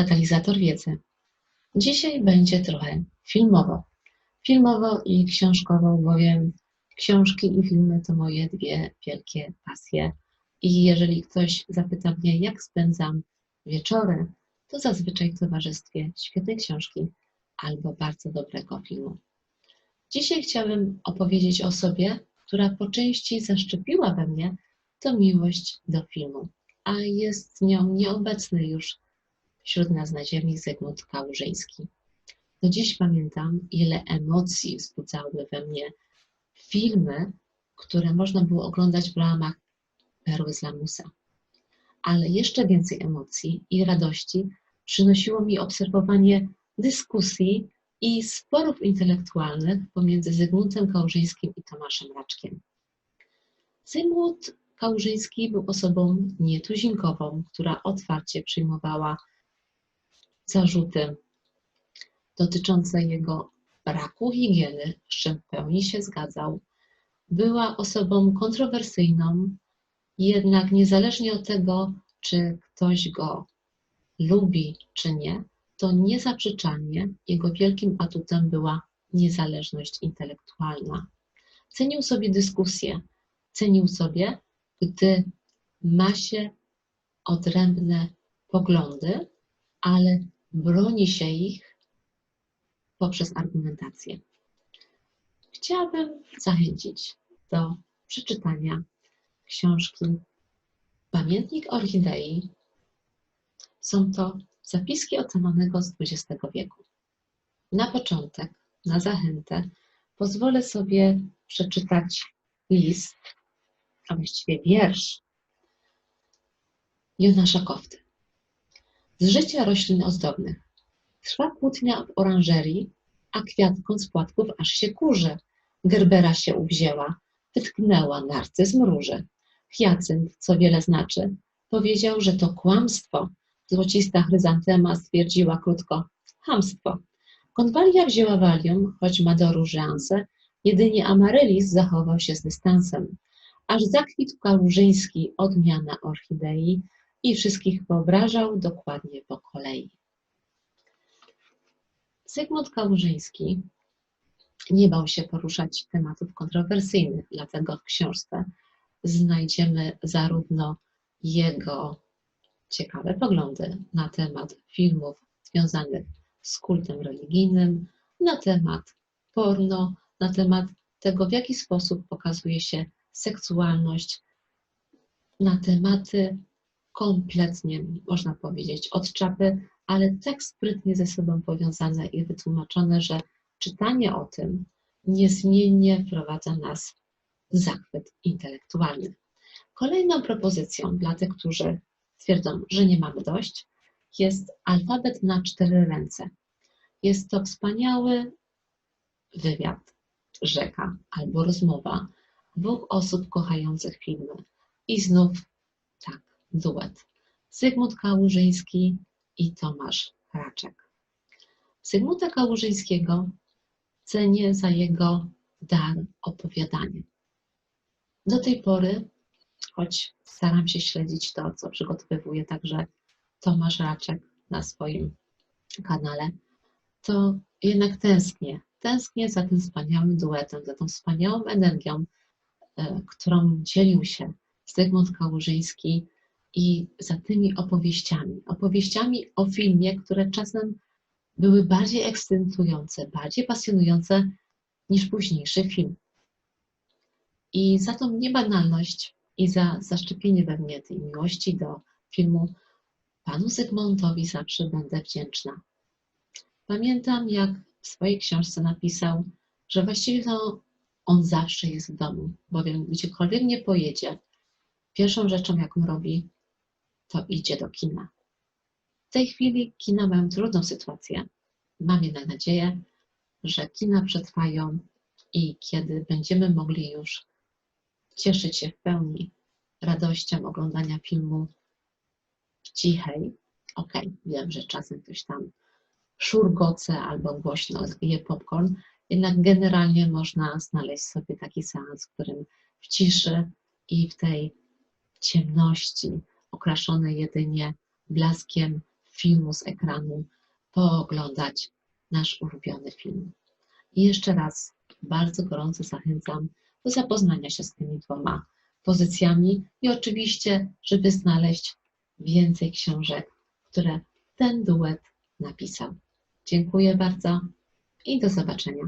katalizator wiedzy. Dzisiaj będzie trochę filmowo. Filmowo i książkowo, bowiem książki i filmy to moje dwie wielkie pasje. I jeżeli ktoś zapyta mnie, jak spędzam wieczory, to zazwyczaj w towarzystwie świetnej książki albo bardzo dobrego filmu. Dzisiaj chciałabym opowiedzieć o sobie, która po części zaszczepiła we mnie tę miłość do filmu, a jest nią nieobecny już wśród nas na ziemi Zygmunt Kałużyński. Do dziś pamiętam, ile emocji wzbudzały we mnie filmy, które można było oglądać w ramach Perły z Lamusa. Ale jeszcze więcej emocji i radości przynosiło mi obserwowanie dyskusji i sporów intelektualnych pomiędzy Zygmuntem Kałużyńskim i Tomaszem Raczkiem. Zygmunt Kałużyński był osobą nietuzinkową, która otwarcie przyjmowała zarzuty dotyczące jego braku higieny, z czym w pełni się zgadzał. Była osobą kontrowersyjną, jednak niezależnie od tego, czy ktoś go lubi, czy nie, to niezaprzeczalnie jego wielkim atutem była niezależność intelektualna. Cenił sobie dyskusję, cenił sobie, gdy ma się odrębne poglądy, ale broni się ich poprzez argumentację. Chciałabym zachęcić do przeczytania książki Pamiętnik Orchidei. Są to zapiski ocalonego z XX wieku. Na początek, na zachętę, pozwolę sobie przeczytać list, a właściwie wiersz Jonasza Kofty. Z życia roślin ozdobnych. Trwa kłótnia w oranżerii, a kwiatką z płatków aż się kurzy. Gerbera się uwzięła, wytknęła narcyzm róży. Hyacynt, co wiele znaczy, powiedział, że to kłamstwo. Złocista chryzantema stwierdziła krótko, hamstwo. Konwalia wzięła walium, choć ma do jedynie Amarylis zachował się z dystansem. Aż zakwitł kałużyński odmiana orchidei i wszystkich wyobrażał dokładnie po kolei. Zygmunt Kałużyński nie bał się poruszać tematów kontrowersyjnych, dlatego w książce znajdziemy zarówno jego ciekawe poglądy na temat filmów związanych z kultem religijnym, na temat porno, na temat tego, w jaki sposób pokazuje się seksualność, na tematy kompletnie, można powiedzieć, od czapy, ale tak sprytnie ze sobą powiązane i wytłumaczone, że czytanie o tym niezmiennie wprowadza nas w zachwyt intelektualny. Kolejną propozycją dla tych, którzy twierdzą, że nie mamy dość, jest alfabet na cztery ręce. Jest to wspaniały wywiad, rzeka albo rozmowa dwóch osób kochających filmy. I znów duet. Zygmunt Kałużyński i Tomasz Raczek. Zygmunta Kałużyńskiego cenię za jego dar opowiadania. Do tej pory, choć staram się śledzić to, co przygotowywuje także Tomasz Raczek na swoim kanale, to jednak tęsknię. Tęsknię za tym wspaniałym duetem, za tą wspaniałą energią, e, którą dzielił się Zygmunt Kałużyński i za tymi opowieściami. Opowieściami o filmie, które czasem były bardziej ekscytujące, bardziej pasjonujące niż późniejszy film. I za tą niebanalność i za zaszczepienie we mnie tej miłości do filmu panu Zygmuntowi zawsze będę wdzięczna. Pamiętam, jak w swojej książce napisał, że właściwie to on zawsze jest w domu, bowiem gdziekolwiek nie pojedzie, pierwszą rzeczą, jaką robi, to idzie do kina. W tej chwili kina mają trudną sytuację. Mam jednak nadzieję, że kina przetrwają i kiedy będziemy mogli już cieszyć się w pełni radością oglądania filmu w cichej, okej, okay, wiem, że czasem ktoś tam szurgoce albo głośno je popcorn, jednak generalnie można znaleźć sobie taki seans, w którym w ciszy i w tej ciemności, okraszone jedynie blaskiem filmu z ekranu, pooglądać nasz ulubiony film. I jeszcze raz bardzo gorąco zachęcam do zapoznania się z tymi dwoma pozycjami i oczywiście, żeby znaleźć więcej książek, które ten duet napisał. Dziękuję bardzo i do zobaczenia.